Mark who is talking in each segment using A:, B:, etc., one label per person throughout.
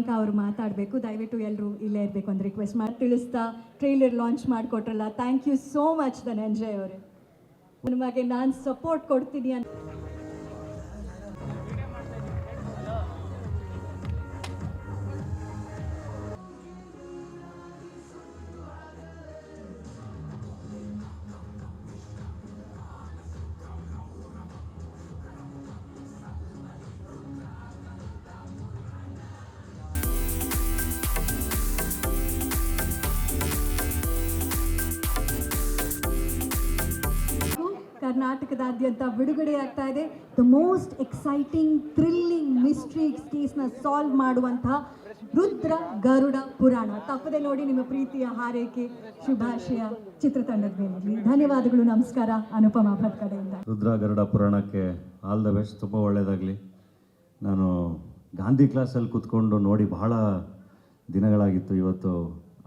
A: ಪ್ರಿಯಾಂಕಾ ಅವರು ಮಾತಾಡಬೇಕು. ದಯವಿಟ್ಟು ಎಲ್ಲರೂ ಇಲ್ಲೇ ಇರಬೇಕು ಅಂತ ರಿಕ್ವೆಸ್ಟ್ ಮಾಡಿ. ತಿಳಿಸ್ತಾ trailer launch ಮಾಡಿಕೊಟ್ರಲ್ಲ. Thank you so much Dhananjay ಅವರೇ. ನಿಮಗೆ ನಾನು ಸಪೋರ್ಟ್ ಕೊಡ್ತೀನಿ ಅಂತ ಕರ್ನಾಟಕದಾದ್ಯಂತ ಬಿಡುಗಡೆ ಆಗ್ತಾ ಇದೆ. The most exciting thrilling mystery ಕೇಸ್ನ ಸಾಲ್ವ್ ಮಾಡುವಂತಹ ರುದ್ರ ಗರುಡ ಪುರಾಣ. ತಪ್ಪದೆ ನೋಡಿ ನಿಮ್ಮ ಪ್ರೀತಿಯ ಹಾರೈಕೆ, ಶುಭಾಶಯ ಚಿತ್ರತಂಡದ ಮೇಲೆ ಧನ್ಯವಾದಗಳು, ನಮಸ್ಕಾರ. ಅನುಪಮ ಭಟ್ ಕಡೆಯಿಂದ.
B: ರುದ್ರ ಗರುಡ ಪುರಾಣಕ್ಕೆ ಆಲ್ ದ ಬೆಸ್ಟ್ ತುಂಬ ಒಳ್ಳೆಯದಾಗಲಿ ನಾನು ಗಾಂಧಿ ಕ್ಲಾಸಲ್ಲಿ ಕೂತ್ಕೊಂಡು ನೋಡಿ ಬಹಳ ದಿನಗಳಾಗಿತ್ತು. ಇವತ್ತು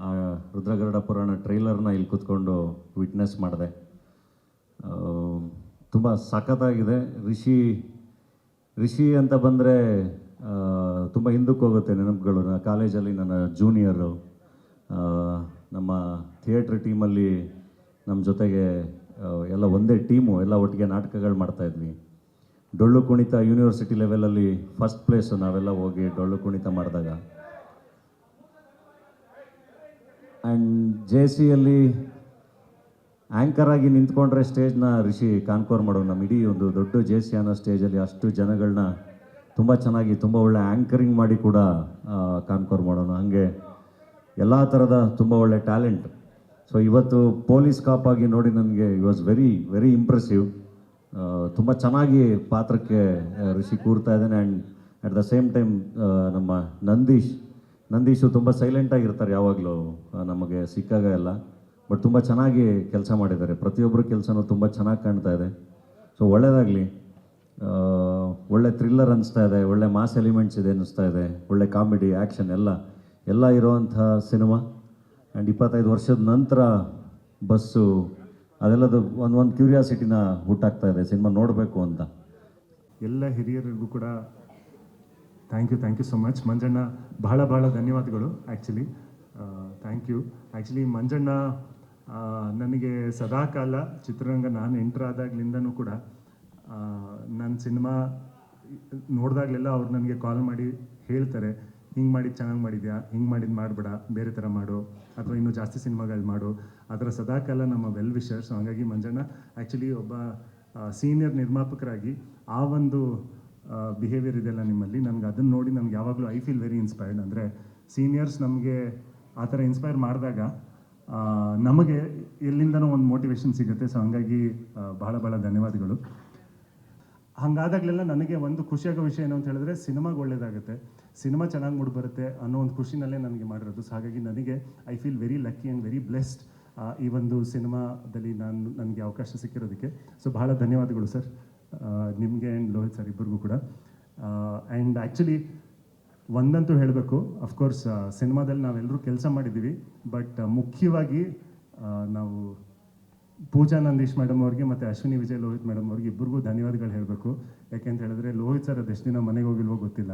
B: ಆ ರುದ್ರಗರುಡ ಪುರಾಣ ಟ್ರೈಲರ್ನ ಇಲ್ಲಿ ಕೂತ್ಕೊಂಡು ವಿಟ್ನೆಸ್ ಮಾಡಿದೆ. ತುಂಬ ಸಖತ್ತಾಗಿದೆ. ರಿಷಿ ರಿಷಿ ಅಂತ ಬಂದರೆ ತುಂಬ ಹಿಂದಕ್ಕೆ ಹೋಗುತ್ತೆ ನೆನಪುಗಳು. ನನ್ನ ಕಾಲೇಜಲ್ಲಿ ನನ್ನ ಜೂನಿಯರು ನಮ್ಮ ಥಿಯೇಟ್ರ್ ಟೀಮಲ್ಲಿ ನಮ್ಮ ಜೊತೆಗೆ ಎಲ್ಲ ಒಂದೇ ಟೀಮು ಎಲ್ಲ ಒಟ್ಟಿಗೆ ನಾಟಕಗಳು ಮಾಡ್ತಾಯಿದ್ವಿ ಡೊಳ್ಳು ಕುಣಿತ ಯೂನಿವರ್ಸಿಟಿ ಲೆವೆಲಲ್ಲಿ ಫಸ್ಟ್ ಪ್ಲೇಸು ನಾವೆಲ್ಲ ಹೋಗಿ ಡೊಳ್ಳು ಕುಣಿತ ಮಾಡಿದಾಗ. ಆ್ಯಂಡ್ ಜೆ ಸಿಯಲ್ಲಿ ಆ್ಯಂಕರ್ ಆಗಿ ನಿಂತ್ಕೊಂಡ್ರೆ ಸ್ಟೇಜ್ನ ರಿಷಿ ಕಾನ್ಕೋರ್ ಮಾಡೋ ನಮ್ಮ ಇಡೀ ಒಂದು ದೊಡ್ಡ ಜೆ ಸಿ ಅನ್ನೋ ಸ್ಟೇಜಲ್ಲಿ ಅಷ್ಟು ಜನಗಳನ್ನ ತುಂಬ ಚೆನ್ನಾಗಿ, ತುಂಬ ಒಳ್ಳೆ ಆ್ಯಂಕರಿಂಗ್ ಮಾಡಿ ಕೂಡ ಕಾನ್ಕೋರ್ ಮಾಡೋಣ. ಹಾಗೆ ಎಲ್ಲ ಥರದ ತುಂಬ ಒಳ್ಳೆ ಟ್ಯಾಲೆಂಟ್ ಸೊ ಇವತ್ತು ಪೊಲೀಸ್ ಕಾಪ್ ಆಗಿ ನೋಡಿ ನನಗೆ it was very very impressive ತುಂಬ ಚೆನ್ನಾಗಿ ಪಾತ್ರಕ್ಕೆ ಋಷಿ ಕೂರ್ತಾ ಇದ್ದಾನೆ. And at the same time ನಮ್ಮ ನಂದೀಶ್, ನಂದೀಶು ತುಂಬ ಸೈಲೆಂಟಾಗಿರ್ತಾರೆ ಯಾವಾಗಲೂ ನಮಗೆ ಸಿಕ್ಕಾಗ ಎಲ್ಲ. ಬಟ್ ತುಂಬ ಚೆನ್ನಾಗಿ ಕೆಲಸ ಮಾಡಿದ್ದಾರೆ. ಪ್ರತಿಯೊಬ್ಬರು ಕೆಲಸನೂ ತುಂಬ ಚೆನ್ನಾಗಿ ಕಾಣ್ತಾ ಇದೆ. ಸೊ ಒಳ್ಳೆಯದಾಗಲಿ ಒಳ್ಳೆ ಥ್ರಿಲ್ಲರ್ ಅನಿಸ್ತಾ ಇದೆ, ಒಳ್ಳೆ ಮಾಸ್ ಎಲಿಮೆಂಟ್ಸ್ ಇದೆ ಅನ್ನಿಸ್ತಾ ಇದೆ, ಒಳ್ಳೆ ಕಾಮಿಡಿ ಆ್ಯಕ್ಷನ್ ಎಲ್ಲ ಎಲ್ಲ ಇರೋವಂಥ ಸಿನಿಮಾ. ಆ್ಯಂಡ್ ಇಪ್ಪತ್ತೈದು ವರ್ಷದ ನಂತರ ಬಸ್ಸು, ಅದೆಲ್ಲದು ಒಂದು ಒಂದು ಕ್ಯೂರಿಯಾಸಿಟಿನ ಹುಟ್ಟಾಗ್ತಾ ಇದೆ, ಸಿನಿಮಾ ನೋಡಬೇಕು ಅಂತ.
C: ಎಲ್ಲ ಹಿರಿಯರಿಗೂ ಕೂಡ thank you thank you so much Manjanna, ಬಹಳ ಬಹಳ ಧನ್ಯವಾದಗಳು actually thank you actually Manjanna ನನಗೆ ಸದಾಕಾಲ ಚಿತ್ರರಂಗ ನಾನು ಎಂಟ್ರ್ ಆದಾಗ್ಲಿಂದನೂ ಕೂಡ ನನ್ನ ಸಿನಿಮಾ ನೋಡಿದಾಗಲೆಲ್ಲ ಅವ್ರು ನನಗೆ ಕಾಲ್ ಮಾಡಿ ಹೇಳ್ತಾರೆ, ಹಿಂಗೆ ಮಾಡಿದ್ದು ಚೆನ್ನಾಗಿ ಮಾಡಿದ್ಯಾ? ಹಿಂಗೆ ಮಾಡಿದ್ದು ಮಾಡಬೇಡ, ಬೇರೆ ಥರ ಮಾಡು, ಅಥವಾ ಇನ್ನೂ ಜಾಸ್ತಿ ಸಿನಿಮಾಗಳು ಮಾಡು. ಅದರ ಸದಾಕಾಲ ನಮ್ಮ ವೆಲ್ ವಿಷರ್ಸ್ ಹಾಗಾಗಿ ಮಂಜಣ್ಣ ಆ್ಯಕ್ಚುಲಿ ಒಬ್ಬ ಸೀನಿಯರ್ ನಿರ್ಮಾಪಕರಾಗಿ ಆ ಒಂದು ಬಿಹೇವಿಯರ್ ಇದೆಯಲ್ಲ ನಿಮ್ಮಲ್ಲಿ? ನನಗೆ ಅದನ್ನು ನೋಡಿ ನನಗೆ ಯಾವಾಗಲೂ ಐ ಫೀಲ್ ವೆರಿ ಇನ್ಸ್ಪೈರ್ಡ್ ಅಂದರೆ ಸೀನಿಯರ್ಸ್ ನಮಗೆ ಆ ಥರ ಇನ್ಸ್ಪೈರ್ ಮಾಡಿದಾಗ ನಮಗೆ ಎಲ್ಲಿಂದನೂ ಒಂದು ಮೋಟಿವೇಶನ್ ಸಿಗುತ್ತೆ. ಸೊ ಹಂಗಾಗಿ ಬಹಳ ಬಹಳ ಧನ್ಯವಾದಗಳು. ಹಂಗಾದಾಗಲೆಲ್ಲ ನನಗೆ ಒಂದು ಖುಷಿಯಾಗೋ ವಿಷಯ ಏನು ಅಂತ ಹೇಳಿದ್ರೆ, ಸಿನಿಮಾಗೆ ಒಳ್ಳೇದಾಗುತ್ತೆ. ಸಿನಿಮಾ ಚೆನ್ನಾಗಿ ಮೂಡಿ ಬರುತ್ತೆ ಅನ್ನೋ ಒಂದು ಖುಷಿನಲ್ಲೇ ನನಗೆ ಮಾಡಿರೋದು. ಸೊ ಹಾಗಾಗಿ ನನಗೆ I feel very lucky and very blessed ಈ ಒಂದು ಸಿನಿಮಾದಲ್ಲಿ ನಾನು, ನನಗೆ ಅವಕಾಶ ಸಿಕ್ಕಿರೋದಕ್ಕೆ. ಸೊ ಬಹಳ ಧನ್ಯವಾದಗಳು ಸರ್. ನಿಮಗೆ ಆ್ಯಂಡ್ ಲೋಹಿತ್ ಸರ್ ಇಬ್ಬರಿಗೂ ಕೂಡ. ಆ್ಯಂಡ್ ಆ್ಯಕ್ಚುಲಿ ಒಂದಂತೂ ಹೇಳಬೇಕು. ಅಫ್ಕೋರ್ಸ್ ಸಿನಿಮಾದಲ್ಲಿ ನಾವೆಲ್ಲರೂ ಕೆಲಸ ಮಾಡಿದ್ದೀವಿ. ಬಟ್ ಮುಖ್ಯವಾಗಿ ನಾವು ಪೂಜಾ ನಂದೀಶ್ ಮೇಡಮ್ ಅವ್ರಿಗೆ ಮತ್ತು ಅಶ್ವಿನಿ ವಿಜಯ್ ಲೋಹಿತ್ ಮೇಡಮ್ ಅವ್ರಿಗೆ ಇಬ್ಬರಿಗೂ ಧನ್ಯವಾದಗಳು ಹೇಳಬೇಕು. ಯಾಕೆಂತ ಹೇಳಿದ್ರೆ, ಲೋಹಿತ್ ಸರ್ ಅದೆಷ್ಟು ದಿನ ಮನೆಗೆ ಹೋಗಿಲ್ವೋ ಗೊತ್ತಿಲ್ಲ.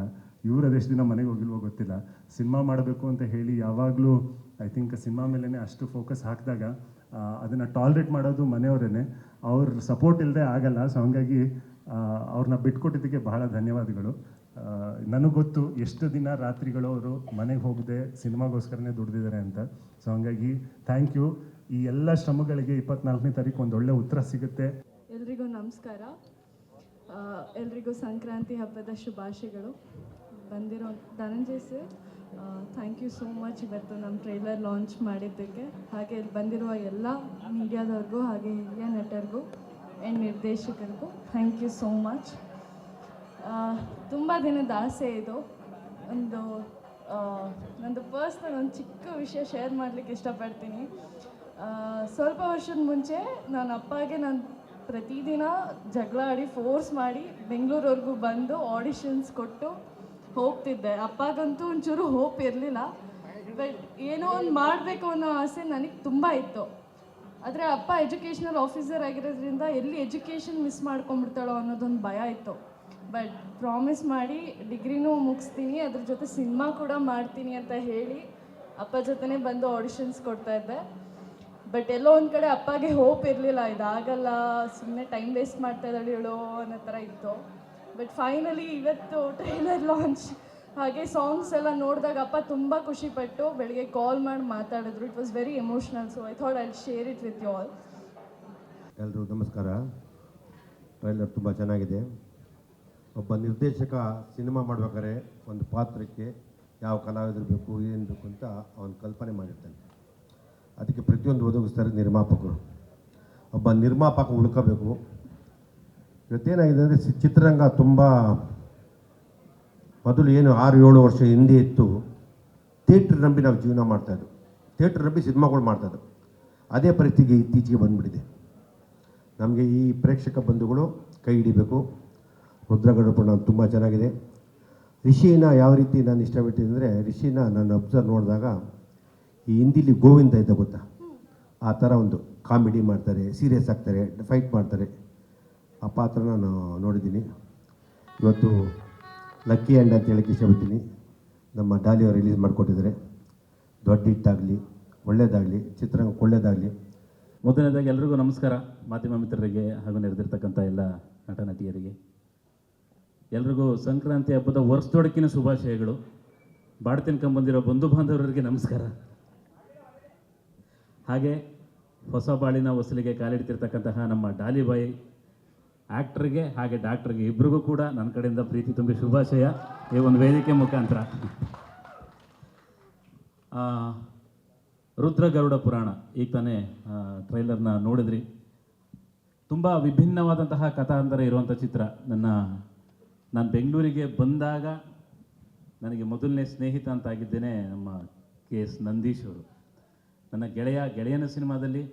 C: ಇವ್ರು ಅದೆಷ್ಟು ದಿನ ಮನೆಗೆ ಹೋಗಿಲ್ವೋ ಗೊತ್ತಿಲ್ಲ. ಸಿನಿಮಾ ಮಾಡಬೇಕು ಅಂತ ಹೇಳಿ ಯಾವಾಗಲೂ ಐ ಥಿಂಕ್ ಸಿನಿಮಾ ಮೇಲೇ ಅಷ್ಟು ಫೋಕಸ್ ಹಾಕಿದಾಗ ಅದನ್ನು ಟಾಲ್ರೇಟ್ ಮಾಡೋದು ಮನೆಯವರೇ ಅವ್ರ ಸಪೋರ್ಟ್ ಇಲ್ಲದೆ ಆಗಲ್ಲ. ಸೊ ಹಂಗಾಗಿ ಅವ್ರನ್ನ ಬಿಟ್ಕೊಟ್ಟಿದ್ದಕ್ಕೆ ಬಹಳ ಧನ್ಯವಾದಗಳು. ನನಗೆ ಗೊತ್ತು ಎಷ್ಟು ದಿನ ರಾತ್ರಿಗಳು ಅವರು ಮನೆಗೆ ಹೋಗದೆ ಸಿನಿಮಾಗೋಸ್ಕರನೇ ದುಡ್ದಿದ್ದಾರೆ ಅಂತ. ಸೊ ಹಂಗಾಗಿ ಥ್ಯಾಂಕ್ ಯು ಈ ಎಲ್ಲ ಶ್ರಮಗಳಿಗೆ ಇಪ್ಪತ್ನಾಲ್ಕನೇ ತಾರೀಕು ಒಂದು ಒಳ್ಳೆ ಉತ್ತರ ಸಿಗುತ್ತೆ.
D: ಎಲ್ರಿಗೂ ನಮಸ್ಕಾರ. ಎಲ್ರಿಗೂ ಸಂಕ್ರಾಂತಿ ಹಬ್ಬದ ಶುಭಾಶಯಗಳು. ಬಂದಿರೋ Dhananjay sir thank you so much ಇವತ್ತು ನಮ್ಮ ಟ್ರೈಲರ್ ಲಾಂಚ್ ಮಾಡಿದ್ದಕ್ಕೆ. ಹಾಗೆ ಇಲ್ಲಿ ಬಂದಿರುವ ಎಲ್ಲ ಮೀಡಿಯಾದವ್ರಿಗೂ ಹಾಗೆ ಹಿರಿಯ ನಟರಿಗೂ ಆ್ಯಂಡ್ ನಿರ್ದೇಶಕರಿಗೂ ಥ್ಯಾಂಕ್ ಯು ಸೋ ಮಚ್ ತುಂಬ ದಿನದ ಆಸೆ ಇದು. ಒಂದು ನಂದು ಪರ್ಸ್ನಲ್ ಒಂದು ಚಿಕ್ಕ ವಿಷಯ ಶೇರ್ ಮಾಡಲಿಕ್ಕೆ ಇಷ್ಟಪಡ್ತೀನಿ. ಸ್ವಲ್ಪ ವರ್ಷದ ಮುಂಚೆ ನನ್ನ ಅಪ್ಪಗೆ ನಾನು ಪ್ರತಿದಿನ ಜಗಳ ಆಡಿ ಫೋರ್ಸ್ ಮಾಡಿ ಬೆಂಗಳೂರವರೆಗೂ ಬಂದು ಆಡಿಷನ್ಸ್ ಕೊಟ್ಟು ಹೋಗ್ತಿದ್ದೆ. ಅಪ್ಪಗಂತೂ ಒಂಚೂರು ಹೋಪ್ ಇರಲಿಲ್ಲ. ಬಟ್ ಏನೋ ಒಂದು ಮಾಡಬೇಕು ಅನ್ನೋ ಆಸೆ ನನಗೆ ತುಂಬ ಇತ್ತು. ಆದರೆ ಅಪ್ಪ ಎಜುಕೇಷನಲ್ ಆಫೀಸರ್ ಆಗಿರೋದ್ರಿಂದ ಎಲ್ಲಿ ಎಜುಕೇಷನ್ ಮಿಸ್ ಮಾಡ್ಕೊಂಡ್ಬಿಡ್ತಾಳೋ ಅನ್ನೋದೊಂದು ಭಯ ಇತ್ತು. ಬಟ್ ಪ್ರಾಮಿಸ್ ಮಾಡಿ ಡಿಗ್ರಿನೂ ಮುಗಿಸ್ತೀನಿ. ಅದ್ರ ಜೊತೆ ಸಿನಿಮಾ ಕೂಡ ಮಾಡ್ತೀನಿ ಅಂತ ಹೇಳಿ ಅಪ್ಪ ಜೊತೆನೇ ಬಂದು ಆಡಿಷನ್ಸ್ ಕೊಡ್ತಾ ಇದ್ದೆ. ಬಟ್ ಎಲ್ಲೋ ಒಂದು ಕಡೆ ಅಪ್ಪಗೆ ಹೋಪ್ ಇರಲಿಲ್ಲ. ಇದಾಗಲ್ಲ ಸುಮ್ಮನೆ ಟೈಮ್ ವೇಸ್ಟ್ ಮಾಡ್ತಾ ಇದ್ದಾಳೆ ಹೇಳೋ ಅನ್ನೋ ಥರ ಇತ್ತು. ಬಟ್ ಫೈನಲಿ ಇವತ್ತು ಟ್ರೈಲರ್ ಲಾಂಚ್ ಹಾಗೆ ಸಾಂಗ್ಸ್ ಎಲ್ಲ ನೋಡಿದಾಗ ಅಪ್ಪ ತುಂಬ ಖುಷಿಪಟ್ಟು ಬೆಳಿಗ್ಗೆ ಕಾಲ್ ಮಾಡಿ ಮಾತಾಡಿದ್ರು. It was very emotional so I thought I share it with you all
E: ಎಲ್ಲರೂ ನಮಸ್ಕಾರ. ಟ್ರೈಲರ್ ತುಂಬ ಚೆನ್ನಾಗಿದೆ. ಒಬ್ಬ ನಿರ್ದೇಶಕ ಸಿನಿಮಾ ಮಾಡ್ಬೇಕಾದ್ರೆ ಒಂದು ಪಾತ್ರಕ್ಕೆ ಯಾವ ಕಲಾವಿದರು ಬೇಕು, ಏನು ಬೇಕು ಅಂತ ಅವನು ಕಲ್ಪನೆ ಮಾಡಿರ್ತಾನೆ. ಅದಕ್ಕೆ ಪ್ರತಿಯೊಂದು ಒದಗಿಸ್ತಾರೆ ನಿರ್ಮಾಪಕರು. ಒಬ್ಬ ನಿರ್ಮಾಪಕ ಉಳ್ಕೋಬೇಕು ಇವತ್ತೇನಾಗಿದೆ ಅಂದರೆ ಚಿತ್ರರಂಗ ತುಂಬ ಮೊದಲು ಏನು ಆರು ಏಳು ವರ್ಷ ಹಿಂದೆ ಇತ್ತು. ಥಿಯೇಟ್ರ್ ನಂಬಿ ನಾವು ಜೀವನ ಮಾಡ್ತಾಯಿದ್ವು ಥಿಯೇಟ್ರ್ ನಂಬಿ ಸಿನಿಮಾಗಳು ಮಾಡ್ತಾಯಿದ್ವು ಅದೇ ಪರಿಸ್ಥಿತಿ ಇತ್ತೀಚೆಗೆ ಬಂದುಬಿಟ್ಟಿದೆ. ನಮಗೆ ಈ ಪ್ರೇಕ್ಷಕ ಬಂಧುಗಳು ಕೈ ಹಿಡಿಬೇಕು. ರುದ್ರಗಡಪುಣ ತುಂಬ ಚೆನ್ನಾಗಿದೆ. ರಿಷಿನ ಯಾವ ರೀತಿ ನಾನು ಇಷ್ಟಪಟ್ಟಿದ್ದೆ ಅಂದರೆ ರಿಷಿನ ನಾನು ಅಬ್ಸರ್ವ್ ನೋಡಿದಾಗ ಈ ಹಿಂದಿಲಿ ಗೋವಿಂದ ಇದ್ದ ಗೊತ್ತಾ? ಆ ಥರ ಒಂದು ಕಾಮಿಡಿ ಮಾಡ್ತಾರೆ ಸೀರಿಯಸ್ ಆಗ್ತಾರೆ ಫೈಟ್ ಮಾಡ್ತಾರೆ. ಆ ಪಾತ್ರ ನಾನು ನೋಡಿದ್ದೀನಿ. ಇವತ್ತು ಲಕ್ಕಿ ಹ್ಯಾಂಡ್ ಅಂತ ಹೇಳಕ್ಕೆ ಇಷ್ಟಪಡ್ತೀನಿ. ನಮ್ಮ ಡಾಲಿಯವರು ರಿಲೀಸ್ ಮಾಡಿಕೊಟ್ಟಿದ್ದಾರೆ. ದೊಡ್ಡ ಹಿಟ್ಟಾಗಲಿ ಒಳ್ಳೆಯದಾಗಲಿ ಚಿತ್ರರಂಗ ಒಳ್ಳೆಯದಾಗಲಿ
F: ಮೊದಲನೇದಾಗಿ ಎಲ್ರಿಗೂ ನಮಸ್ಕಾರ. ಮಾಧ್ಯಮ ಮಿತ್ರರಿಗೆ ಹಾಗೂ ನೆರೆದಿರ್ತಕ್ಕಂಥ ಎಲ್ಲ ನಟ ನಟಿಯರಿಗೆ ಎಲ್ರಿಗೂ ಸಂಕ್ರಾಂತಿ ಹಬ್ಬದ ವರ್ಷದೊಡಕಿನ ಶುಭಾಶಯಗಳು. ಬಾಡ್ ತಿನ್ಕೊಂಬಂದಿರೋ ಬಂಧು ಬಾಂಧವರಿಗೆ ನಮಸ್ಕಾರ. ಹಾಗೆ ಹೊಸ ಬಾಳಿನ ಹೊಸಲಿಗೆ ಕಾಲಿಡ್ತಿರ್ತಕ್ಕಂತಹ ನಮ್ಮ ಡಾಲಿಬಾಯಿ ಆ್ಯಕ್ಟ್ರಿಗೆ ಹಾಗೆ ಡಾಕ್ಟ್ರಿಗೆ ಇಬ್ಬರಿಗೂ ಕೂಡ ನನ್ನ ಕಡೆಯಿಂದ ಪ್ರೀತಿ ತುಂಬಿ ಶುಭಾಶಯ. ಈ ಒಂದು ವೇದಿಕೆ ಮುಖಾಂತರ. ರುದ್ರ ಗರುಡ ಪುರಾಣ. ಈಗ ತಾನೇ ಟ್ರೈಲರ್ನ ನೋಡಿದ್ರಿ. ತುಂಬ ವಿಭಿನ್ನವಾದಂತಹ ಕಥಾಂತರ ಇರುವಂಥ ಚಿತ್ರ. ನನ್ನ ನಾನು ಬೆಂಗಳೂರಿಗೆ ಬಂದಾಗ ನನಗೆ ಮೊದಲನೇ ಸ್ನೇಹಿತ ಅಂತ ಆಗಿದ್ದೇನೆ ನಮ್ಮ ಕೆ ಎಸ್ ನಂದೀಶ್ ಅವರು. ನನ್ನ ಗೆಳೆಯ, ಗೆಳೆಯನ ಸಿನಿಮಾದಲ್ಲಿ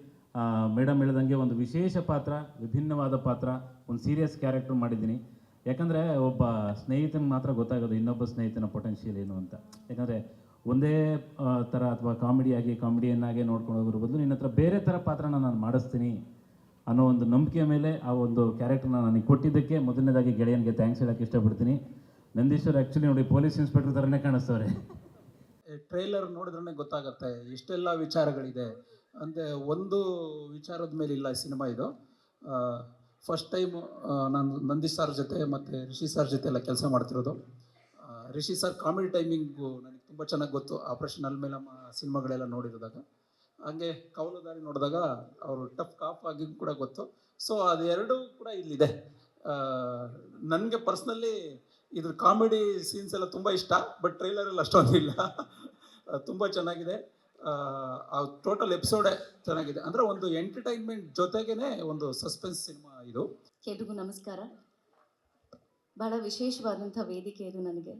F: ಮೇಡಮ್ ಹೇಳ್ದಂಗೆ ಒಂದು ವಿಶೇಷ ಪಾತ್ರ, ವಿಭಿನ್ನವಾದ ಪಾತ್ರ, ಒಂದು ಸೀರಿಯಸ್ ಕ್ಯಾರೆಕ್ಟರ್ ಮಾಡಿದ್ದೀನಿ. ಯಾಕಂದರೆ ಒಬ್ಬ ಸ್ನೇಹಿತನ ಮಾತ್ರ ಗೊತ್ತಾಗೋದು, ಇನ್ನೊಬ್ಬ ಸ್ನೇಹಿತನ ಪೊಟೆನ್ಷಿಯಲ್ ಏನು ಅಂತ. ಯಾಕಂದರೆ ಒಂದೇ ಥರ ಅಥವಾ ಕಾಮಿಡಿಯಾಗಿ ಕಾಮಿಡಿಯನ್ನಾಗೆ ನೋಡ್ಕೊಂಡು ಹೋಗಿರ್ಬೋದು ನಿನ್ನ ಹತ್ರ ಬೇರೆ ಥರ ಪಾತ್ರನ ನಾನು ಮಾಡಿಸ್ತೀನಿ. ಅನ್ನೋ ಒಂದು ನಂಬಿಕೆಯ ಮೇಲೆ ಆ ಒಂದು ಕ್ಯಾರೆಕ್ಟರ್ನ ನನಗೆ ಕೊಟ್ಟಿದ್ದಕ್ಕೆ ಮೊದಲನೇದಾಗಿ ಗೆಳೆಯನಿಗೆ ಥ್ಯಾಂಕ್ಸ್ ಹೇಳೋಕ್ಕೆ ಇಷ್ಟಪಡ್ತೀನಿ. ನಂದೀಶ್ವರ್ ಆ್ಯಕ್ಚುಲಿ ನೋಡಿ ಪೊಲೀಸ್ ಇನ್ಸ್ಪೆಕ್ಟರ್ ಥರನೇ ಕಾಣಿಸ್ತವ್ರೆ.
G: ಟ್ರೈಲರ್ ನೋಡಿದ್ರೆ ಗೊತ್ತಾಗುತ್ತೆ. ಇಷ್ಟೆಲ್ಲ ವಿಚಾರಗಳಿದೆ. ಅಂದರೆ ಒಂದು ವಿಚಾರದ ಮೇಲೆ ಇಲ್ಲ ಸಿನಿಮಾ ಇದು. ಫಸ್ಟ್ ಟೈಮ್ ನಾನು ನಂದೀಶ್ ಸರ್ ಜೊತೆ ಮತ್ತು ರಿಷಿ ಸರ್ ಜೊತೆ ಎಲ್ಲ ಕೆಲಸ ಮಾಡ್ತಿರೋದು. ರಿಷಿ ಸರ್ ಕಾಮಿಡಿ ಟೈಮಿಂಗು ನನಗೆ ತುಂಬ ಚೆನ್ನಾಗಿ ಗೊತ್ತು. ಆಪ್ರೇಷನ್ ಮೇಲೆ ನಮ್ಮ ಸಿನಿಮಾಗಳೆಲ್ಲ ನೋಡಿರೋದಾಗ. ಹಂಗೆ ಕೌಲುದಾರಿ ನೋಡಿದಾಗ ಅವರು ಟಫ್ ಕಾಫ್ ಆಗಿ ಕೂಡ ಗೊತ್ತು. ಸೊ ಅದೆರಡೂ ಕೂಡ ಇಲ್ಲಿದೆ. ನನಗೆ ಪರ್ಸ್ನಲಿ ಇದ್ರ ಕಾಮಿಡಿ ಸೀನ್ಸ್ ಎಲ್ಲ ತುಂಬ ಇಷ್ಟ ಬಟ್ ಟ್ರೈಲರಲ್ಲಿ ಅಷ್ಟೊಂದು ಇಲ್ಲ ತುಂಬ ಚೆನ್ನಾಗಿದೆ. ಆ ಟೋಟಲ್ ಎಪಿಸೋಡೇ ಚೆನ್ನಾಗಿದೆ. ಅಂದರೆ ಒಂದು ಎಂಟರ್ಟೈನ್ಮೆಂಟ್ ಜೊತೆಗೇನೆ ಒಂದು ಸಸ್ಪೆನ್ಸ್ ಸಿನಿಮಾ ಇದು.
H: ಎಲ್ರಿಗೂ ನಮಸ್ಕಾರ. ಬಹಳ ವಿಶೇಷವಾದಂಥ ವೇದಿಕೆ ಇದು ನನಗೆ.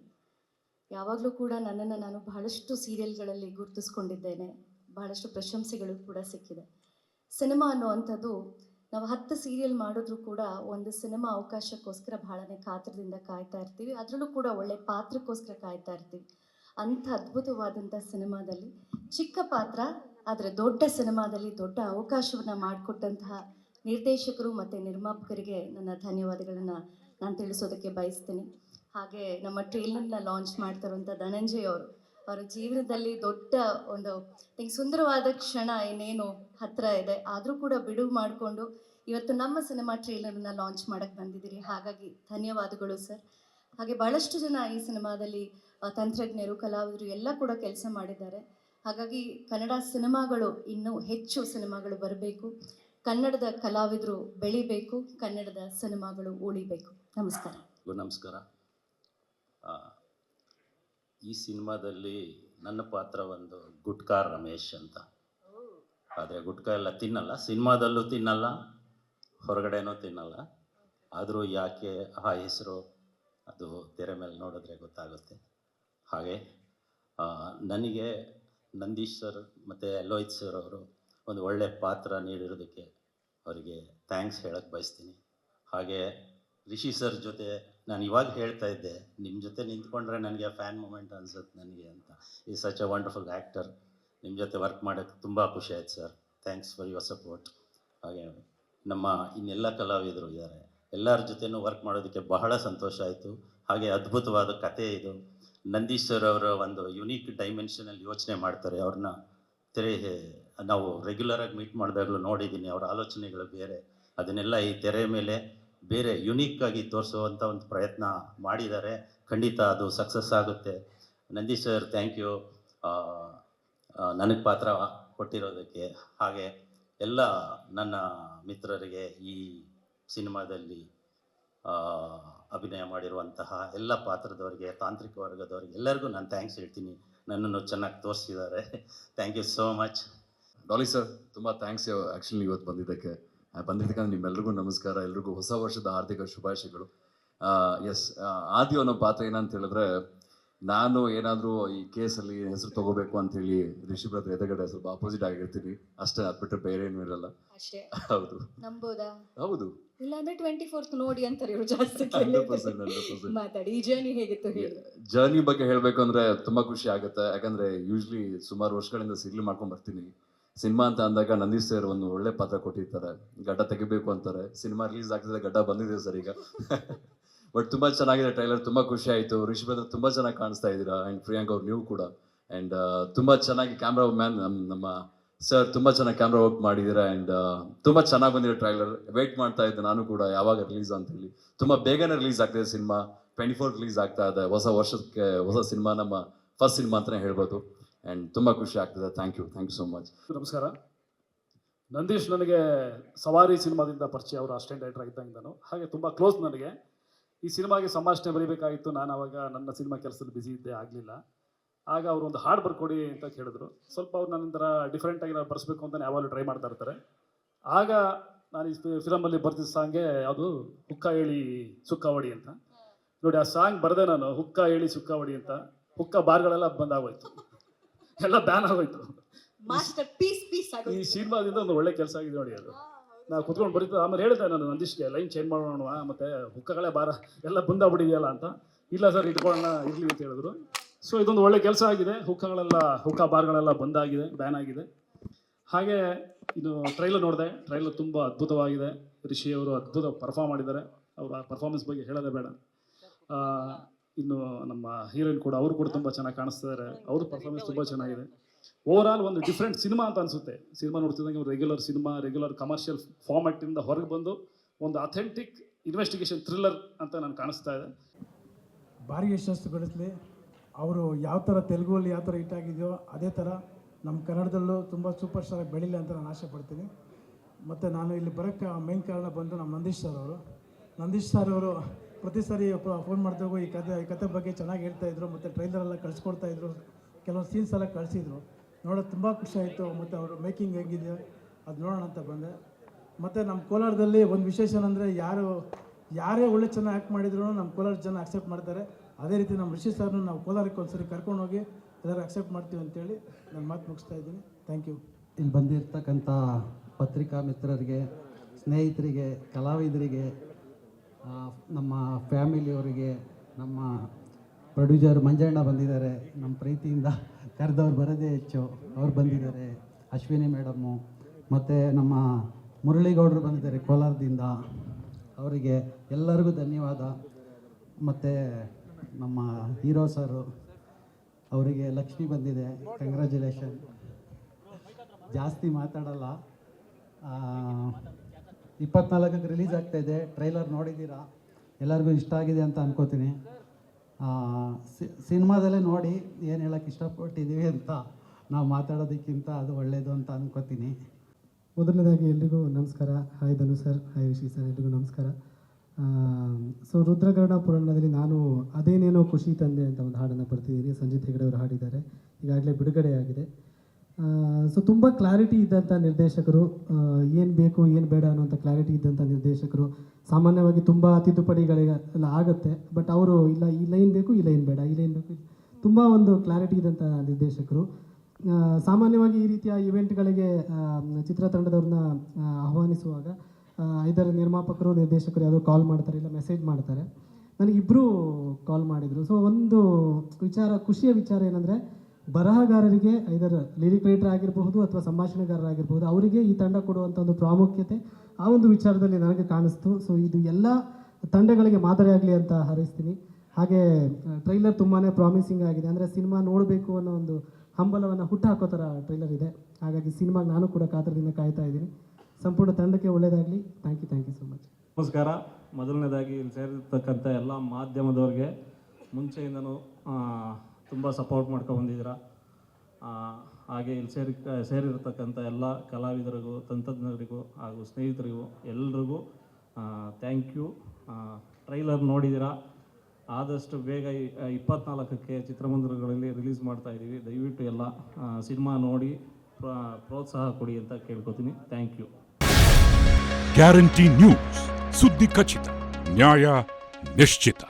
H: ಯಾವಾಗಲೂ ಕೂಡ ನನ್ನನ್ನು ನಾನು ಬಹಳಷ್ಟು ಸೀರಿಯಲ್ಗಳಲ್ಲಿ ಗುರುತಿಸ್ಕೊಂಡಿದ್ದೇನೆ. ಬಹಳಷ್ಟು ಪ್ರಶಂಸೆಗಳು ಕೂಡ ಸಿಕ್ಕಿದೆ. ಸಿನಿಮಾ ಅನ್ನುವಂಥದ್ದು ನಾವು ಹತ್ತು ಸೀರಿಯಲ್ ಮಾಡಿದ್ರೂ ಕೂಡ ಒಂದು ಸಿನಿಮಾ ಅವಕಾಶಕ್ಕೋಸ್ಕರ ಬಹಳನೇ ಕಾತ್ರದಿಂದ ಕಾಯ್ತಾ ಇರ್ತೀವಿ. ಅದರಲ್ಲೂ ಕೂಡ ಒಳ್ಳೆ ಪಾತ್ರಕ್ಕೋಸ್ಕರ ಕಾಯ್ತಾ ಇರ್ತೀವಿ. ಅಂಥ ಅದ್ಭುತವಾದಂಥ ಸಿನಿಮಾದಲ್ಲಿ ಚಿಕ್ಕ ಪಾತ್ರ, ಆದರೆ ದೊಡ್ಡ ಸಿನಿಮಾದಲ್ಲಿ ದೊಡ್ಡ ಅವಕಾಶವನ್ನು ಮಾಡಿಕೊಟ್ಟಂತಹ ನಿರ್ದೇಶಕರು ಮತ್ತು ನಿರ್ಮಾಪಕರಿಗೆ ನನ್ನ ಧನ್ಯವಾದಗಳನ್ನು ನಾನು ತಿಳಿಸೋದಕ್ಕೆ ಬಯಸ್ತೀನಿ. ಹಾಗೆ ನಮ್ಮ ಟ್ರೇಲರ್ನ ಲಾಂಚ್ ಮಾಡ್ತಾರಂಥ ಧನಂಜಯ್ ಅವರು ಅವರ ಜೀವನದಲ್ಲಿ ದೊಡ್ಡ ಒಂದು ಸುಂದರವಾದ ಕ್ಷಣ ಇನ್ನೇನು ಹತ್ತಿರ ಇದೆ. ಆದರೂ ಕೂಡ ಬಿಡುವು ಮಾಡಿಕೊಂಡು ಇವತ್ತು ನಮ್ಮ ಸಿನಿಮಾ ಟ್ರೇಲರ್ನ ಲಾಂಚ್ ಮಾಡೋಕ್ಕೆ ಬಂದಿದ್ದೀರಿ. ಹಾಗಾಗಿ ಧನ್ಯವಾದಗಳು ಸರ್ ಹಾಗೆ ಭಾಳಷ್ಟು ಜನ ಈ ಸಿನಿಮಾದಲ್ಲಿ ತಂತ್ರಜ್ಞರು, ಕಲಾವಿದರು ಎಲ್ಲ ಕೂಡ ಕೆಲಸ ಮಾಡಿದ್ದಾರೆ. ಹಾಗಾಗಿ ಕನ್ನಡ ಸಿನಿಮಾಗಳು ಇನ್ನೂ ಹೆಚ್ಚು ಸಿನಿಮಾಗಳು ಬರಬೇಕು. ಕನ್ನಡದ ಕಲಾವಿದರು ಬೆಳಿಬೇಕು, ಕನ್ನಡದ ಸಿನಿಮಾಗಳು ಉಳಿಬೇಕು. ನಮಸ್ಕಾರ.
I: ನಮಸ್ಕಾರ. ಈ ಸಿನಿಮಾದಲ್ಲಿ ನನ್ನ ಪಾತ್ರ ಒಂದು ಗುಟ್ಕಾ ರಮೇಶ್ ಅಂತ. ಆದರೆ ಗುಟ್ಕಾ ಎಲ್ಲ ತಿನ್ನಲ್ಲ, ಸಿನಿಮಾದಲ್ಲೂ ತಿನ್ನಲ್ಲ, ಹೊರಗಡೆನೂ ತಿನ್ನಲ್ಲ. ಆದರೂ ಯಾಕೆ ಆ ಹೆಸರು ಅದು ತೆರೆ ಮೇಲೆ ನೋಡಿದ್ರೆ ಗೊತ್ತಾಗುತ್ತೆ. ಹಾಗೆ ನನಗೆ ನಂದೀಶ್ ಸರ್ ಮತ್ತು ಲೋಹಿತ್ ಸರ್ ಅವರು ಒಂದು ಒಳ್ಳೆಯ ಪಾತ್ರ ನೀಡಿರೋದಕ್ಕೆ ಅವರಿಗೆ ಥ್ಯಾಂಕ್ಸ್ ಹೇಳಕ್ಕೆ ಬಯಸ್ತೀನಿ. ಹಾಗೆ ರಿಷಿ ಸರ್ ಜೊತೆ ನಾನು ಇವಾಗ ಹೇಳ್ತಾ ಇದ್ದೆ ನಿಮ್ಮ ಜೊತೆ ನಿಂತ್ಕೊಂಡ್ರೆ ನನಗೆ ಫ್ಯಾನ್ ಮೂಮೆಂಟ್ ಅನ್ಸುತ್ತೆ ನನಗೆ ಅಂತ. ಈ ಸಚ್ ಅ ವಂಡರ್ಫುಲ್ ಆ್ಯಕ್ಟರ್ ನಿಮ್ಮ ಜೊತೆ ವರ್ಕ್ ಮಾಡೋಕ್ಕೆ ತುಂಬ ಖುಷಿ ಆಯ್ತು sir thanks for your support ಹಾಗೆ ನಮ್ಮ ಇನ್ನೆಲ್ಲ ಕಲಾವಿದರು ಇದ್ದಾರೆ ಎಲ್ಲರ ಜೊತೆನೂ ವರ್ಕ್ ಮಾಡೋದಕ್ಕೆ ಬಹಳ ಸಂತೋಷ ಆಯಿತು. ಹಾಗೆ ಅದ್ಭುತವಾದ ಕತೆ ಇದು. ನಂದೀಶ್ ಸರ್ ಅವರ ಒಂದು ಯುನೀಕ್ ಡೈಮೆನ್ಷನಲ್ಲಿ ಯೋಚನೆ ಮಾಡ್ತಾರೆ. ಅವ್ರನ್ನ ತೆರೆ ನಾವು ರೆಗ್ಯುಲರಾಗಿ ಮೀಟ್ ಮಾಡಿದಾಗಲೂ ನೋಡಿದ್ದೀನಿ ಅವರ ಆಲೋಚನೆಗಳು ಬೇರೆ. ಅದನ್ನೆಲ್ಲ ಈ ತೆರೆ ಮೇಲೆ ಬೇರೆ ಯುನೀಕ್ ಆಗಿ ತೋರಿಸುವಂಥ ಒಂದು ಪ್ರಯತ್ನ ಮಾಡಿದ್ದಾರೆ. ಖಂಡಿತ ಅದು ಸಕ್ಸಸ್ ಆಗುತ್ತೆ. ನಂದೀಶ್ ಸರ್ ಥ್ಯಾಂಕ್ ಯು ನನಗೆ ಪಾತ್ರ ಕೊಟ್ಟಿರೋದಕ್ಕೆ ಹಾಗೆ ಎಲ್ಲ ನನ್ನ ಮಿತ್ರರಿಗೆ ಈ ಸಿನಿಮಾದಲ್ಲಿ ಅಭಿನಯ ಮಾಡಿರುವಂತಹ ಎಲ್ಲ ಪಾತ್ರದವರಿಗೆ, ತಾಂತ್ರಿಕ ವರ್ಗದವರಿಗೆ ಎಲ್ಲರಿಗೂ ನಾನು ಥ್ಯಾಂಕ್ಸ್ ಹೇಳ್ತೀನಿ. ನನ್ನನ್ನು ಚೆನ್ನಾಗಿ ತೋರಿಸಿದ್ದಾರೆ. Thank you so much
J: Daali sir ತುಂಬ ಥ್ಯಾಂಕ್ಸ್ ಆ್ಯಕ್ಚುಲಿ ಇವತ್ತು ಬಂದಿದ್ದಕ್ಕೆ. ಆ, ಬಂದಿದ್ದಕ್ಕೆ ನಿಮ್ಮೆಲ್ರಿಗೂ ನಮಸ್ಕಾರ ಎಲ್ರಿಗೂ ಹೊಸ ವರ್ಷದ ಹಾರ್ದಿಕ ಶುಭಾಶಯಗಳು. ಎಸ್ ಆದಿ ಅನ್ನೋ ಪಾತ್ರ ಏನಂತ ಹೇಳಿದ್ರೆ ನಾನು ಏನಾದರೂ ಈ ಕೇಸಲ್ಲಿ ಹೆಸರು ತಗೋಬೇಕು ಅಂತೇಳಿ ರಿಷಿ ಬ್ರದರ್ ಎದುರುಗಡೆ ಸ್ವಲ್ಪ ಅಪೋಸಿಟ್ ಆಗಿರ್ತೀನಿ. ಅಷ್ಟೇ ಅದ್ ಬಿಟ್ಟರೆ ಬೇರೆ ಏನು ಇರಲ್ಲ.
H: ಅಷ್ಟೇ.
J: ಹೌದು.
H: ನಂಬೋದಾ?
J: ಹೌದು.
H: ಇಲ್ಲಾಂದ್ರೆ ಟ್ವೆಂಟಿ ಫೋರ್ತ್ ನೋಡಿ ಅಂತಾರೆ ಇವ್ರು ಜಾಸ್ತಿ
J: ಹಂಡ್ರೆಡ್ ಪರ್ಸೆಂಟ್ ಹಂಡ್ರೆಡ್
H: ಮಾತಾಡಿ ಈ ಜರ್ನಿ ಹೇಗಿತ್ತು ಹೇಳಿ?
J: ಜರ್ನಿ ಬಗ್ಗೆ ಹೇಳಬೇಕು ಅಂದ್ರೆ ತುಂಬಾ ಖುಷಿ ಆಗುತ್ತೆ. ಯಾಕಂದ್ರೆ ಯೂಶ್ವಲಿ ಸುಮಾರು ವರ್ಷಗಳಿಂದ ಸಿಗ್ಲಿ ಮಾಡ್ಕೊಂಡು ಬರ್ತೀನಿ. ಸಿನಿಮಾ ಅಂತ ಅಂದಾಗ ನಂದೀಶ್ ಸರ್ ಒಂದು ಒಳ್ಳೆ ಪಾತ್ರ ಕೊಟ್ಟಿರ್ತಾರೆ. ಗಡ್ಡ ತೆಗಿಬೇಕು ಅಂತಾರೆ. ಸಿನಿಮಾ ರಿಲೀಸ್ ಆಗ್ತಿದೆ ಗಡ್ಡ ಬಂದಿದೆ ಸರ್ ಈಗ. ಬಟ್ ತುಂಬ ಚೆನ್ನಾಗಿದೆ ಟ್ರೈಲರ್ ತುಂಬ ಖುಷಿ ಆಯಿತು. ರಿಷಿ ಬ್ರದರ್ ತುಂಬ ಚೆನ್ನಾಗಿ ಕಾಣಿಸ್ತಾ ಇದ್ದೀರಾ? ಆ್ಯಂಡ್ ಪ್ರಿಯಾಂಕ್ ಅವ್ರು ನೀವು ಕೂಡ. ಆ್ಯಂಡ್ ತುಂಬ ಚೆನ್ನಾಗಿ ಕ್ಯಾಮ್ರಾ ಮ್ಯಾನ್ ನಮ್ಮ ಸರ್ ತುಂಬ ಚೆನ್ನಾಗಿ ಕ್ಯಾಮ್ರಾ ವರ್ಕ್ ಮಾಡಿದ್ದೀರಾ. ಆ್ಯಂಡ್ ತುಂಬ ಚೆನ್ನಾಗಿ ಬಂದಿರೋ ಟ್ರೈಲರ್ ವೆಯ್ಟ್ ಮಾಡ್ತಾ ಇದ್ದೆ ನಾನು ಕೂಡ ಯಾವಾಗ ರಿಲೀಸ್ ಅಂತ ಹೇಳಿ. ತುಂಬ ಬೇಗನೆ ರಿಲೀಸ್ ಆಗ್ತಿದೆ ಸಿನಿಮಾ. ಟ್ವೆಂಟಿ ಫೋರ್ ರಿಲೀಸ್ ಆಗ್ತಾ ಇದೆ. ಹೊಸ ವರ್ಷಕ್ಕೆ, ಹೊಸ ಸಿನಿಮಾ ನಮ್ಮ ಫಸ್ಟ್ ಸಿನಿಮಾ ಅಂತಲೇ ಹೇಳ್ಬೋದು. ಆ್ಯಂಡ್ ತುಂಬ ಖುಷಿ ಆಗ್ತಿದೆ. Thank you thank you so much
K: ನಮಸ್ಕಾರ. ನಂದೀಶ್ ನನಗೆ ಸವಾರಿ ಸಿನಿಮಾದಿಂದ ಪರಿಚಯ. ಅವರು ಅಸಿಸ್ಟೆಂಟ್ ಡೈರೆಕ್ಟರ್ ನಾನು. ಹಾಗೆ ತುಂಬ ಕ್ಲೋಸ್ ನನಗೆ. ಈ ಸಿನಿಮಾಗೆ ಸಂಭಾಷಣೆ ಬರೀಬೇಕಾಗಿತ್ತು. ನಾನು ಅವಾಗ ನನ್ನ ಸಿನಿಮಾ ಕೆಲಸದಲ್ಲಿ ಬಿಸಿ ಇದ್ದೆ ಆಗಲಿಲ್ಲ. ಆಗ ಅವರು ಒಂದು ಹಾಡು ಬರ್ಕೊಡಿ ಅಂತ ಕೇಳಿದ್ರು. ಸ್ವಲ್ಪ ಅವ್ರು ನನ್ನಂತರ ಡಿಫ್ರೆಂಟಾಗಿ ನಾನು ಬರ್ಸ್ಬೇಕು ಅಂತ ಯಾವಾಗಲೂ ಟ್ರೈ ಮಾಡ್ತಾ ಇರ್ತಾರೆ. ಆಗ ನಾನು ಈ ಫಿಲಮಲ್ಲಿ ಬರ್ತಿದ್ದ ಸಾಂಗೆ ಯಾವುದು? ಹುಕ್ಕ ಹೇಳಿ ಸುಕ್ಕಾವಡಿ ಅಂತ. ನೋಡಿ, ಆ ಸಾಂಗ್ ಬರೆದೆ ನಾನು. ಹುಕ್ಕ ಹೇಳಿ ಸುಕ್ಕಾವಡಿ ಅಂತ. ಹುಕ್ಕ ಬಾರ್ಗಳೆಲ್ಲ ಬಂದಾಗೋಯ್ತು. ಎಲ್ಲ ಬ್ಯಾನ್ ಆಗೋಯ್ತು.
H: ಮಾಸ್ಟರ್ ಪೀಸ್ ಪೀಸ್
K: ಈ ಸಿನಿಮಾದಿಂದ ಒಂದು ಒಳ್ಳೆ ಕೆಲಸ ಆಗಿದೆ ನೋಡಿ ಅದು. ನಾವು ಕುತ್ಕೊಂಡು ಬರೀತು ಆಮೇಲೆ ಹೇಳಿದೆ ನಾನು ನಂದೀಶ್ಗೆ ಲೈನ್ ಚೇಂಜ್ ಮಾಡೋಣ ಮತ್ತೆ ಹುಕ್ಕಗಳೇ ಬಾರ ಎಲ್ಲ ಬಂದಾಗ್ಬಿಟ್ಟಿದೆಯಲ್ಲ ಅಂತ. ಇಲ್ಲ ಸರ್ ಇಟ್ಕೊಳ್ಳೋಣ ಇರಲಿ ಅಂತ ಹೇಳಿದ್ರು. ಸೊ ಇದೊಂದು ಒಳ್ಳೆ ಕೆಲಸ ಆಗಿದೆ. ಹುಕ್ಕಗಳೆಲ್ಲ ಹುಕ್ಕ ಬಾರ್ಗಳೆಲ್ಲ ಬಂದಾಗಿದೆ ಬ್ಯಾನ್ ಆಗಿದೆ. ಹಾಗೆ ಇದು ಟ್ರೈಲರ್ ನೋಡಿದೆ. ಟ್ರೈಲರ್ ತುಂಬ ಅದ್ಭುತವಾಗಿದೆ. ರಿಷಿ ಅವರು ಅದ್ಭುತ ಪರ್ಫಾರ್ಮ್ ಮಾಡಿದ್ದಾರೆ. ಅವರ ಪರ್ಫಾರ್ಮೆನ್ಸ್ ಬಗ್ಗೆ ಹೇಳೋದೇ ಬೇಡ. ಇನ್ನು ನಮ್ಮ ಹೀರೋಯಿನ್ ಕೂಡ ಅವರು ಕೂಡ ತುಂಬ ಚೆನ್ನಾಗಿ ಕಾಣಿಸ್ತಿದ್ದಾರೆ ಅವ್ರ ಪರ್ಫಾರ್ಮೆನ್ಸ್ ತುಂಬ ಚೆನ್ನಾಗಿದೆ. ಓವರ್ ಆಲ್ ಒಂದು ಡಿಫ್ರೆಂಟ್ ಸಿನಿಮಾ ಅಂತ ಅನಿಸುತ್ತೆ. ಸಿನಿಮಾ ನೋಡ್ತಿದ್ದಂಗೆ ರೆಗ್ಯುಲರ್ ಸಿನಿಮಾ ರೆಗ್ಯುಲರ್ ಕಮರ್ಷಿಯಲ್ ಫಾರ್ಮ್ಯಾಟಿಂದ ಹೊರಗೆ ಬಂದು ಒಂದು ಅಥೆಂಟಿಕ್ ಇನ್ವೆಸ್ಟಿಗೇಷನ್ ಥ್ರಿಲ್ಲರ್ ಅಂತ ನಾನು ಕಾಣಿಸ್ತಾ ಇದೆ.
L: ಭಾರಿ ಯಶಸ್ಸು ಗಳಿಸಲಿ. ಅವರು ಯಾವ ಥರ ತೆಲುಗುವಲ್ಲಿ ಯಾವ ಥರ ಹಿಟ್ ಆಗಿದೆಯೋ ಅದೇ ಥರ ನಮ್ಮ ಕನ್ನಡದಲ್ಲೂ ತುಂಬ ಸೂಪರ್ ಸ್ಟಾರ್ ಆಗಿ ಬೆಳೀಲಿ ಅಂತ ನಾನು ಆಸೆ ಪಡ್ತೀನಿ. ಮತ್ತು ನಾನು ಇಲ್ಲಿ ಬರೋಕ್ಕೆ ಮೇನ್ ಕಾರಣ ಬಂದು ನಮ್ಮ ನಂದೀಶ್ ಸರ್ ಅವರು. ನಂದೀಶ್ ಸರ್ ಅವರು ಪ್ರತಿ ಸಾರಿ ಫೋನ್ ಮಾಡಿದಾಗೂ ಈ ಕತೆ ಈ ಕತೆ ಬಗ್ಗೆ ಚೆನ್ನಾಗಿ ಹೇಳ್ತಾ ಇದ್ರು, ಮತ್ತು ಟ್ರೈಲರೆಲ್ಲ ಕಳಿಸ್ಕೊಡ್ತಾ ಇದ್ರು, ಕೆಲವೊಂದು ಸೀನ್ಸ್ ಎಲ್ಲ ಕಳಿಸಿದ್ರು. ನೋಡೋದು ತುಂಬ ಖುಷಿ ಆಯಿತು, ಮತ್ತು ಅವರು ಮೇಕಿಂಗ್ ಹೆಂಗಿದೆ, ಅದು ನೋಡೋಣ ಅಂತ ಬಂದೆ. ಮತ್ತು ನಮ್ಮ ಕೋಲಾರದಲ್ಲಿ ಒಂದು ವಿಶೇಷ ಏನಂದರೆ ಯಾರು ಯಾರೇ ಒಳ್ಳೆ ಚೆನ್ನಾಗಿ ಆ್ಯಕ್ಟ್ ಮಾಡಿದ್ರು ನಮ್ಮ ಕೋಲಾರ ಜನ ಅಕ್ಸೆಪ್ಟ್ ಮಾಡ್ತಾರೆ. ಅದೇ ರೀತಿ ನಮ್ಮ ಋಷಿ ಸರ್ನು ನಾವು ಕೋಲಾರಕ್ಕೆ ಒಂದ್ಸರಿ ಕರ್ಕೊಂಡೋಗಿ ಎಲ್ಲರೂ ಅಕ್ಸೆಪ್ಟ್ ಮಾಡ್ತೀವಿ ಅಂತೇಳಿ ನಾನು ಮಾತು ಮುಗಿಸ್ತಾ ಇದ್ದೀನಿ. ಥ್ಯಾಂಕ್ ಯು
M: ಇಲ್ಲಿ ಬಂದಿರ್ತಕ್ಕಂಥ ಪತ್ರಿಕಾ ಮಿತ್ರರಿಗೆ ಸ್ನೇಹಿತರಿಗೆ, ಕಲಾವಿದರಿಗೆ ನಮ್ಮ ಫ್ಯಾಮಿಲಿಯವರಿಗೆ ನಮ್ಮ ಪ್ರೊಡ್ಯೂಸರ್ ಮಂಜಣ್ಣ ಬಂದಿದ್ದಾರೆ. ನಮ್ಮ ಪ್ರೀತಿಯಿಂದ ಕರೆದವ್ರು ಬರೋದೇ ಹೆಚ್ಚು. ಅವ್ರು ಬಂದಿದ್ದಾರೆ, ಅಶ್ವಿನಿ ಮೇಡಮ್ಮು ಮತ್ತು ನಮ್ಮ ಮುರಳಿಗೌಡರು ಬಂದಿದ್ದಾರೆ ಕೋಲಾರದಿಂದ. ಅವರಿಗೆ ಎಲ್ಲರಿಗೂ ಧನ್ಯವಾದ. ಮತ್ತು ನಮ್ಮ ಹೀರೋ ಸರು, ಅವರಿಗೆ ಲಕ್ಷ್ಮಿ ಬಂದಿದೆ. ಕಂಗ್ರ್ಯಾಚುಲೇಷನ್ ಜಾಸ್ತಿ ಮಾತಾಡಲ್ಲ. ಇಪ್ಪತ್ನಾಲ್ಕಕ್ಕೆ ರಿಲೀಸ್ ಆಗ್ತಾ ಇದೆ. ಟ್ರೈಲರ್ ನೋಡಿದ್ದೀರಾ? ಎಲ್ಲರಿಗೂ ಇಷ್ಟ ಆಗಿದೆ ಅಂತ ಅನ್ಕೋತೀನಿ. ಸಿನಿಮಾದಲ್ಲೇ ನೋಡಿ ಏನು ಹೇಳೋಕ್ಕೆ ಇಷ್ಟಪಟ್ಟಿದ್ದೀವಿ ಅಂತ ನಾವು ಮಾತಾಡೋದಕ್ಕಿಂತ ಅದು ಒಳ್ಳೆಯದು ಅಂತ ಅನ್ಕೋತೀನಿ.
L: ಮೊದಲನೇದಾಗಿ ಎಲ್ರಿಗೂ ನಮಸ್ಕಾರ. Hi Dhanu sir hi Rishi sir ಎಲ್ರಿಗೂ ನಮಸ್ಕಾರ. ಸೊ ರುದ್ರಗರಣ ಪುರಾಣದಲ್ಲಿ ನಾನು ಅದೇನೇನೋ ಖುಷಿ ತಂದೆ ಅಂತ ಒಂದು ಹಾಡನ್ನು ಬರ್ತಿದ್ದೀನಿ. ಸಂಜಿತ್ ಹೆಗಡೆ ಅವರು ಹಾಡಿದ್ದಾರೆ. ಈಗಾಗಲೇ ಬಿಡುಗಡೆಯಾಗಿದೆ. ಸೊ ತುಂಬ ಕ್ಲಾರಿಟಿ ಇದ್ದಂಥ ನಿರ್ದೇಶಕರು ಏನು ಬೇಕು, ಏನು ಬೇಡ ಅನ್ನೋಂಥ ಕ್ಲಾರಿಟಿ ಇದ್ದಂಥ ನಿರ್ದೇಶಕರು, ಸಾಮಾನ್ಯವಾಗಿ ತುಂಬ ತಿದ್ದುಪಡಿಗಳೆಲ್ಲ ಆಗುತ್ತೆ ಬಟ್ ಅವರು ಇಲ್ಲ ಈ ಲೈನ್ ಬೇಕು ಈ ಲೈನ್ ಬೇಡ ಈ ಲೈನ್ ಬೇಕು ತುಂಬ ಒಂದು ಕ್ಲಾರಿಟಿ ಇದ್ದಂಥ ನಿರ್ದೇಶಕರು. ಸಾಮಾನ್ಯವಾಗಿ ಈ ರೀತಿಯ ಇವೆಂಟ್ಗಳಿಗೆ ಚಿತ್ರತಂಡದವ್ರನ್ನ ಆಹ್ವಾನಿಸುವಾಗ ಇದರ ನಿರ್ಮಾಪಕರು, ನಿರ್ದೇಶಕರು ಯಾವುದೋ ಕಾಲ್ ಮಾಡ್ತಾರೆ, ಇಲ್ಲ ಮೆಸೇಜ್ ಮಾಡ್ತಾರೆ. ನನಗೆ ಇಬ್ಬರು ಕಾಲ್ ಮಾಡಿದರು. ಸೊ ಒಂದು ವಿಚಾರ, ಖುಷಿಯ ವಿಚಾರ ಏನಂದರೆ
N: ಬರಹಗಾರರಿಗೆ ಇದರ ಲಿರಿಕ್ ರೈಟರ್ ಆಗಿರಬಹುದು ಅಥವಾ ಸಂಭಾಷಣೆಗಾರರಾಗಿರ್ಬೋದು ಅವರಿಗೆ ಈ ತಂಡ ಕೊಡುವಂಥ ಒಂದು ಪ್ರಾಮುಖ್ಯತೆ ಆ ಒಂದು ವಿಚಾರದಲ್ಲಿ ನನಗೆ ಕಾಣಿಸ್ತು. ಸೊ ಇದು ಎಲ್ಲ ತಂಡಗಳಿಗೆ ಮಾದರಿಯಾಗಲಿ ಅಂತ ಹಾರೈಸ್ತೀನಿ. ಹಾಗೆ ಟ್ರೈಲರ್ ತುಂಬಾ ಪ್ರಾಮಿಸಿಂಗ್ ಆಗಿದೆ. ಅಂದರೆ ಸಿನಿಮಾ ನೋಡಬೇಕು ಅನ್ನೋ ಒಂದು ಹಂಬಲವನ್ನು ಹುಟ್ಟಾಕೋ ಥರ ಟ್ರೈಲರ್ ಇದೆ. ಹಾಗಾಗಿ ಸಿನಿಮಾಗೆ ನಾನು ಕೂಡ ಕಾತರದಿಂದ ಕಾಯ್ತಾ ಇದ್ದೀನಿ. ಸಂಪೂರ್ಣ ತಂಡಕ್ಕೆ ಒಳ್ಳೆಯದಾಗಲಿ thank you thank you so much
O: ನಮಸ್ಕಾರ. ಮೊದಲನೇದಾಗಿ ಇಲ್ಲಿ ಸೇರಿರ್ತಕ್ಕಂಥ ಎಲ್ಲ ಮಾಧ್ಯಮದವ್ರಿಗೆ ಮುಂಚೆಯಿಂದನೂ ತುಂಬ ಸಪೋರ್ಟ್ ಮಾಡ್ಕೊಂಡು ಬಂದಿದ್ದೀರ? ಆ, ಹಾಗೆ ಇಲ್ಲಿ ಸೇರಿ ಸೇರಿರತಕ್ಕಂಥ ಎಲ್ಲ ಕಲಾವಿದರಿಗೂ ತಂತ್ರಜ್ಞರಿಗೂ ಹಾಗೂ ಸ್ನೇಹಿತರಿಗೂ ಎಲ್ರಿಗೂ ಥ್ಯಾಂಕ್ ಯು ಟ್ರೈಲರ್ ನೋಡಿದ್ದೀರಾ? ಆದಷ್ಟು ಬೇಗ ಇಪ್ಪತ್ನಾಲ್ಕಕ್ಕೆ ಚಿತ್ರಮಂದಿರಗಳಲ್ಲಿ ರಿಲೀಸ್ ಮಾಡ್ತಾ ಇದ್ದೀವಿ. ದಯವಿಟ್ಟು ಎಲ್ಲ ಸಿನಿಮಾ ನೋಡಿ ಪ್ರ- ಪ್ರೋತ್ಸಾಹ ಕೊಡಿ ಅಂತ ಕೇಳ್ಕೊತೀನಿ. ಥ್ಯಾಂಕ್ ಯು
P: ಗ್ಯಾರಂಟಿ ನ್ಯೂಸ್ ಸುದ್ದಿ ಖಚಿತ ನ್ಯಾಯ ನಿಶ್ಚಿತ